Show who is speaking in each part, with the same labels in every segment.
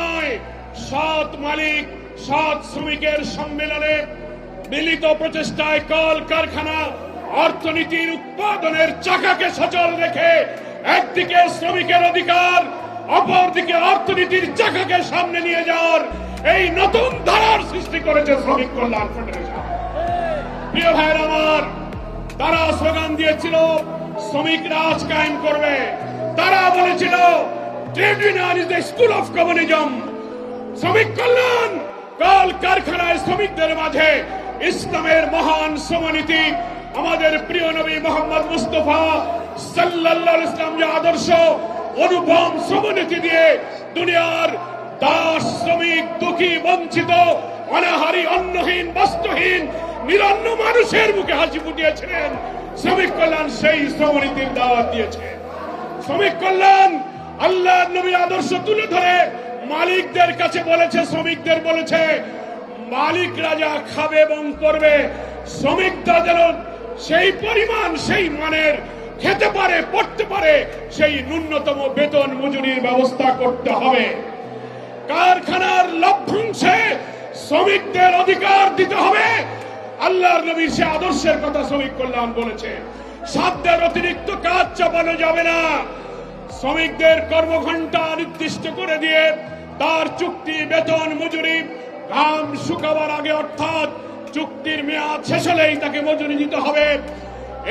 Speaker 1: নয়। সৎ মালিক, সৎ শ্রমিকের সম্মেলনে মিলিত প্রচেষ্টায় কল কারখানা অর্থনীতির উৎপাদনের চাকাকে সচল রেখে একদিকে শ্রমিকের অধিকার, অপরদিকে অর্থনীতির চাকাকে সামনে নিয়ে যাওয়ার এই নতুন ধারার সৃষ্টি করেছে শ্রমিক কল্যাণ ফেডারেশন। প্রিয় ভাইয়ের আমার, তারা স্লোগান দিয়েছিল শ্রমিক রাজ কায়েম করবে। তারা বলেছিল trade union is the school of communism. শ্রমিক কল্যাণ, কল কারখানায় শ্রমিকদের মাঝে ইসলামের মহান শ্রমনীতি আমাদের প্রিয় নবী মোহাম্মদ মুস্তফা সাল্লাল্লাহু ইসলাম যে আদর্শ, অনুপম শ্রমনীতি দিয়ে দুনিয়ার দাস শ্রমিক, দুঃখী, বঞ্চিত, অনাহারী, অন্নহীন, বস্ত্রহীন, নিরন্ন মানুষের মুখে হাসি ফুটিয়েছিলেন। শ্রমিক কল্যাণ সেই শ্রমনীতির দাওয়াত দিয়েছে। শ্রমিক কল্যাণ আল্লাহ নবীর আদর্শ তুলে ধরে মালিকদের কাছে বলেছে, শ্রমিকদের বলেছে, মালিক রাজা খাবে এবং করবে। শ্রমিকরা যেন সেই পরিমাণ, সেই মানের খেতে পারে, পড়তে পারে, সেই ন্যূনতম বেতন মজুরির ব্যবস্থা করতে হবে। কারখানার লভ্যাংশে শ্রমিকদের অধিকার দিতে হবে। আল্লাহর নবীর সে আদর্শের কথা শ্রমিক কল্যাণ বলেছে। সাধ্যের অতিরিক্ত কাজ চাপানো যাবে না। শ্রমিকদের কর্মঘণ্টা নির্দিষ্ট করে দিয়ে তার চুক্তি, বেতন, মজুরি, ঘাম শুকাবার আগে অর্থাৎ চুক্তির মেয়াদ শেষ হলেই তাকে মজুরি দিতে হবে।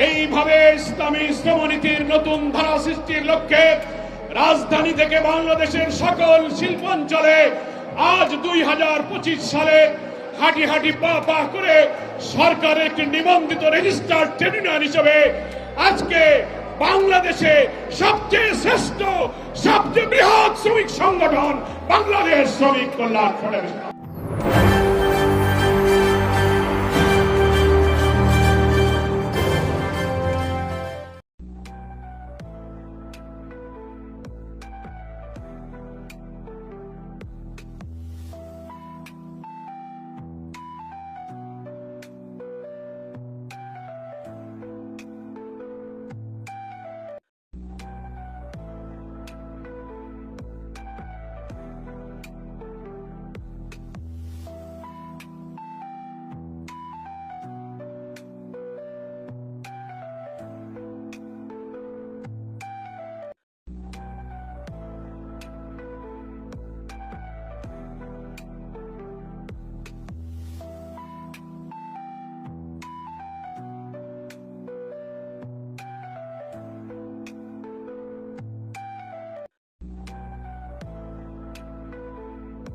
Speaker 1: এইভাবে ইসলামী শ্রমনীতির নতুন ধারা সৃষ্টির লক্ষ্যে রাজধানী থেকে বাংলাদেশের সকল শিল্পাঞ্চলে আজ দুই হাজার পঁচিশ সালে হাঁটি হাঁটি পা পা করে সরকার একটি নিবন্ধিত রেজিস্টার্ড ট্রেড ইউনিয়ন হিসেবে আজকে বাংলাদেশে সবচেয়ে শ্রেষ্ঠ সবচেয়ে বৃহৎ শ্রমিক সংগঠন বাংলাদেশ শ্রমিক কল্যাণ ফেডারেশন